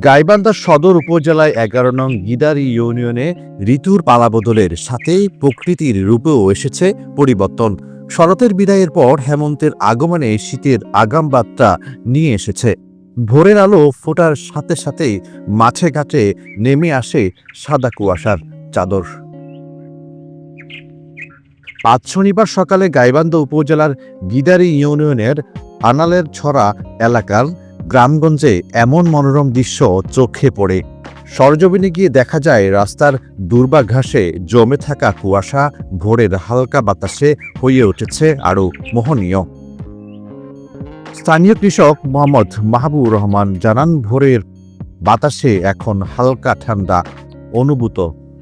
গাইবান্ধা সদর উপজেলায় এগারো নং গিদারি ইউনিয়নে ঋতুর পালাবদলের সাথে প্রকৃতির রূপেও এসেছে পরিবর্তন। শরতের বিদায়ের পর হেমন্তের আগমনে শীতের আগাম বার্তা নিয়ে এসেছে। ভোরের আলো ফোটার সাথে সাথে মাঠে ঘাটে নেমে আসে সাদা কুয়াশার চাদর। আজ শনিবার সকালে গাইবান্ধা উপজেলার গিদারি ইউনিয়নের আনালের ছড়া এলাকার গ্রামগঞ্জে এমন মনোরম দৃশ্য চোখে পড়ে। সরজমিনে গিয়ে দেখা যায় রাস্তার দুর্বা ঘাসে জমে থাকা কুয়াশা, ভোরের হালকা বাতাসে হয়ে উঠেছে আরও মোহনীয়। স্থানীয় কৃষক মোহাম্মদ মাহবুব রহমান জানান, ভোরের বাতাসে এখন হালকা ঠান্ডা অনুভূত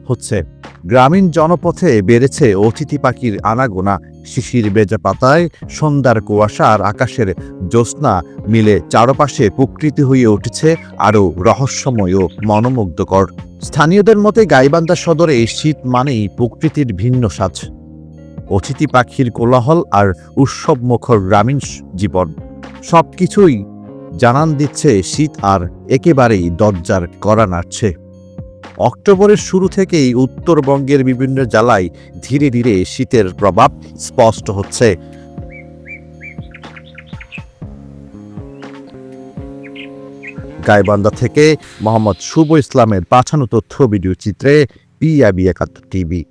হচ্ছে। গ্রামীণ জনপথে বেড়েছে অতিথি পাখির আনাগোনা শিশির বেজা পাতায় সন্ধ্যার কুয়াশা আর আকাশের জ্যোৎস্না মিলে চারপাশে প্রকৃতি হয়ে উঠেছে আরও রহস্যময় ও মনোমুগ্ধকর। স্থানীয়দের মতে গাইবান্ধা সদরে শীত মানেই প্রকৃতির ভিন্ন সাজ। অতিথি পাখির কোলাহল আর উৎসবমুখর গ্রামীণ জীবন। সব কিছুই জানান দিচ্ছে শীত আর একেবারেই দরজার করা নাড়ছে। অক্টোবরের শুরু থেকেই উত্তরবঙ্গের বিভিন্ন জেলায় ধীরে ধীরে শীতের প্রভাব স্পষ্ট হচ্ছে। গাইবান্ধা থেকে মোহাম্মদ শুভ ইসলামের পাঠানো তথ্য, ভিডিও চিত্রে পিআবি একাত্তর টিভি।